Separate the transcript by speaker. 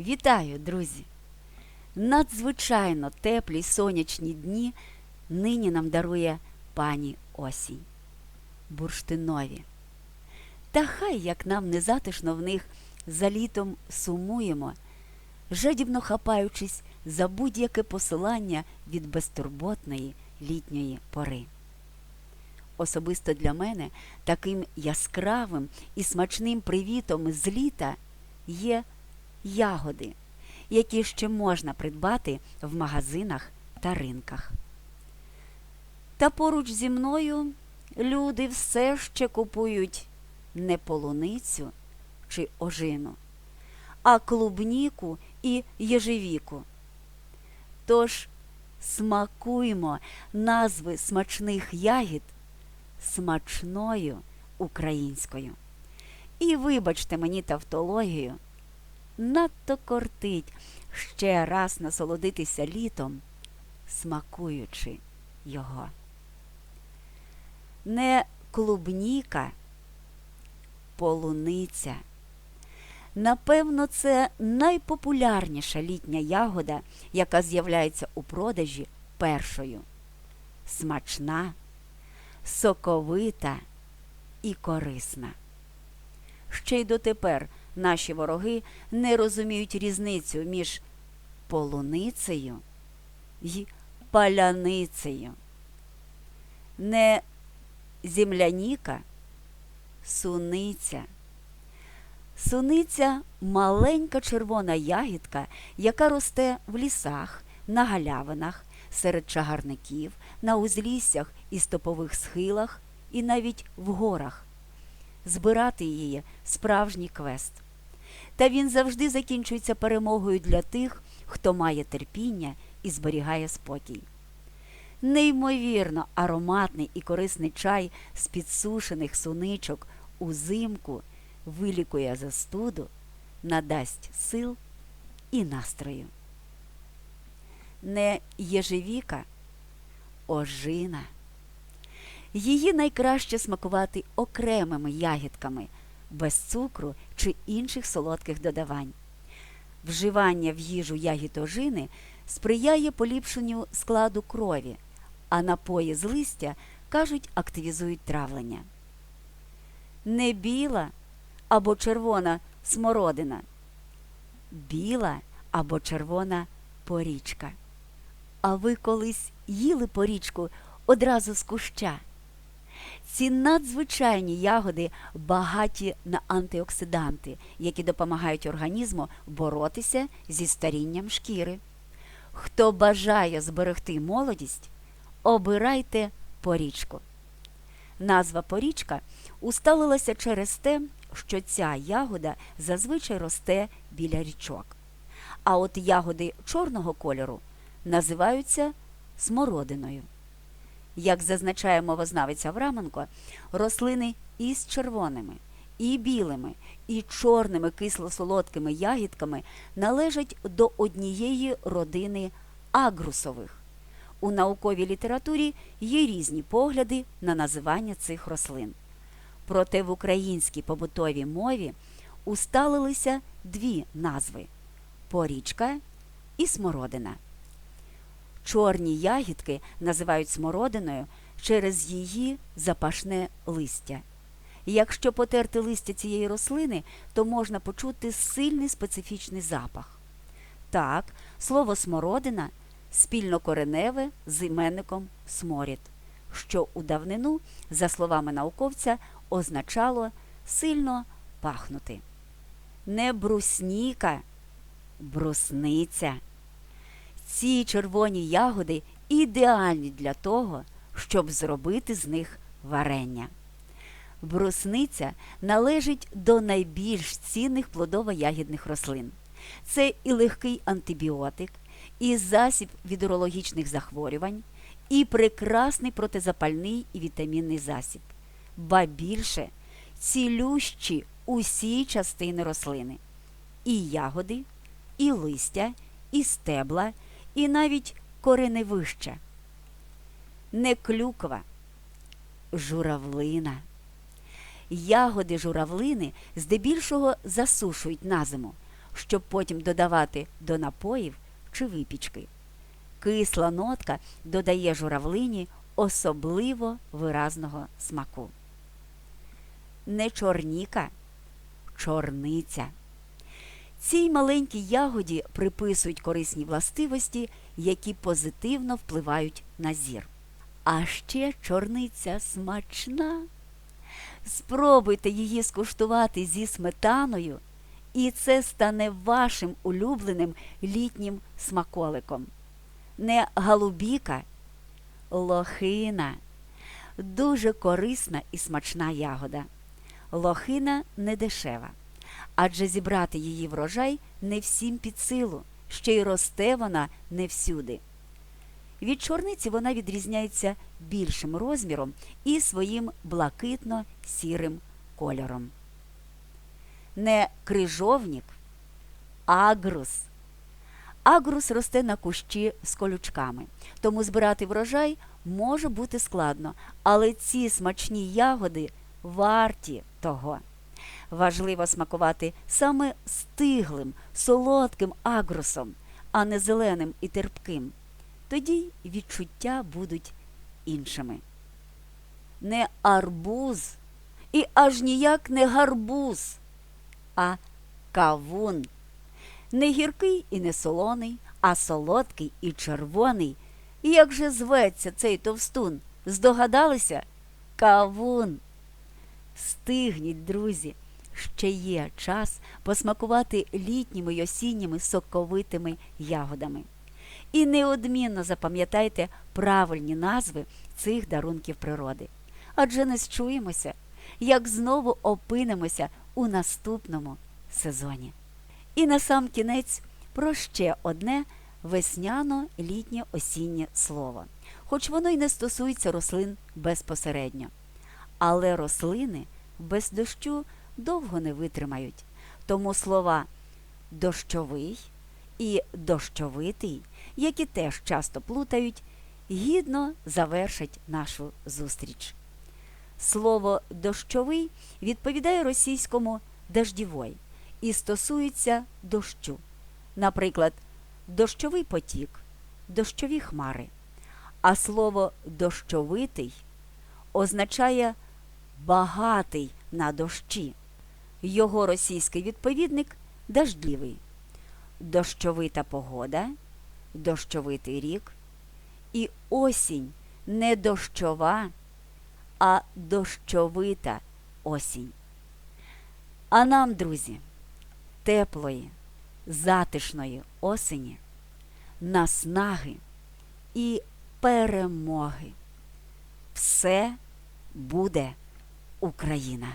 Speaker 1: Вітаю, друзі! Надзвичайно теплі сонячні дні нині нам дарує пані осінь. Бурштинові. Та хай як нам не затишно в них за літом сумуємо, жадібно хапаючись за будь-яке посилання від безтурботної літньої пори. Особисто для мене таким яскравим і смачним привітом з літа є ягоди, які ще можна придбати в магазинах та ринках. Та поруч зі мною люди все ще купують не полуницю чи ожину, а клубніку і єжевіку. Тож смакуймо назви смачних ягід смачною українською. І вибачте мені тавтологію, надто кортить ще раз насолодитися літом, смакуючи його. Не клубніка, полуниця. Напевно, це найпопулярніша літня ягода, яка з'являється у продажі першою. Смачна, соковита і корисна. Ще й дотепер наші вороги не розуміють різницю між полуницею і паляницею. Не земляніка, суниця. Суниця маленька червона ягідка, яка росте в лісах, на галявинах, серед чагарників, на узліссях і стопових схилах, і навіть в горах. Збирати її справжній квест. Та він завжди закінчується перемогою для тих, хто має терпіння і зберігає спокій. Неймовірно ароматний і корисний чай з підсушених суничок узимку вилікує застуду, надасть сил і настрою. Не єжевіка, ожина. Її найкраще смакувати окремими ягідками, без цукру чи інших солодких додавань. Вживання в їжу ягід ожини сприяє поліпшенню складу крові, а напої з листя, кажуть, активізують травлення. Не біла або червона смородина, біла або червона порічка. А ви колись їли порічку одразу з куща? Ці надзвичайні ягоди багаті на антиоксиданти, які допомагають організму боротися зі старінням шкіри. Хто бажає зберегти молодість, обирайте порічку. Назва порічка усталилася через те, що ця ягода зазвичай росте біля річок. А от ягоди чорного кольору називаються смородиною. Як зазначає мовознавець Авраменко, рослини із червоними, і білими, і чорними кисло-солодкими ягідками належать до однієї родини агрусових. У науковій літературі є різні погляди на називання цих рослин. Проте в українській побутовій мові усталилися дві назви порічка і смородина. Чорні ягідки називають смородиною через її запашне листя. Якщо потерти листя цієї рослини, то можна почути сильний специфічний запах. Так, слово смородина спільнокореневе з іменником сморід, що у давнину, за словами науковця, означало сильно пахнути. Не брусніка, брусниця. Ці червоні ягоди ідеальні для того, щоб зробити з них варення. Брусниця належить до найбільш цінних плодово-ягідних рослин. Це і легкий антибіотик, і засіб від урологічних захворювань, і прекрасний протизапальний і вітамінний засіб. Ба більше цілющі усі частини рослини. І ягоди, і листя, і стебла, і навіть кореневища. Не клюква, журавлина. Ягоди журавлини здебільшого засушують на зиму, щоб потім додавати до напоїв чи випічки. Кисла нотка додає журавлині особливо виразного смаку. Не чорніка, чорниця. Цій маленькій ягоді приписують корисні властивості, які позитивно впливають на зір. А ще чорниця смачна. Спробуйте її скуштувати зі сметаною, і це стане вашим улюбленим літнім смаколиком. Не галубіка, лохина. Дуже корисна і смачна ягода. Лохина не дешева, адже зібрати її врожай не всім під силу, ще й росте вона не всюди. Від чорниці вона відрізняється більшим розміром і своїм блакитно-сірим кольором. Не крижовник, агрус. Агрус росте на кущі з колючками, тому збирати врожай може бути складно, але ці смачні ягоди варті того. Важливо смакувати саме стиглим, солодким агрусом, а не зеленим і терпким. Тоді відчуття будуть іншими. Не арбуз і аж ніяк не гарбуз, а кавун. Не гіркий і не солоний, а солодкий і червоний. І як же зветься цей товстун? Здогадалися? Кавун. Стигніть, друзі, ще є час посмакувати літніми й осінніми соковитими ягодами. І неодмінно запам'ятайте правильні назви цих дарунків природи. Адже не счуємося, як знову опинимося у наступному сезоні. І на сам кінець про ще одне весняно-літнє осіннє слово, хоч воно й не стосується рослин безпосередньо. Але рослини без дощу довго не витримають, тому слова дощовий і дощовитий, які теж часто плутають, гідно завершать нашу зустріч. Слово дощовий відповідає російському дождівой і стосується дощу. Наприклад, дощовий потік, дощові хмари. А слово дощовитий означає багатий на дощі. Його російський відповідник дождливий. Дощовита погода, дощовитий рік. І осінь не дощова, а дощовита осінь. А нам, друзі, теплої, затишної осені, наснаги і перемоги. Все буде Україна!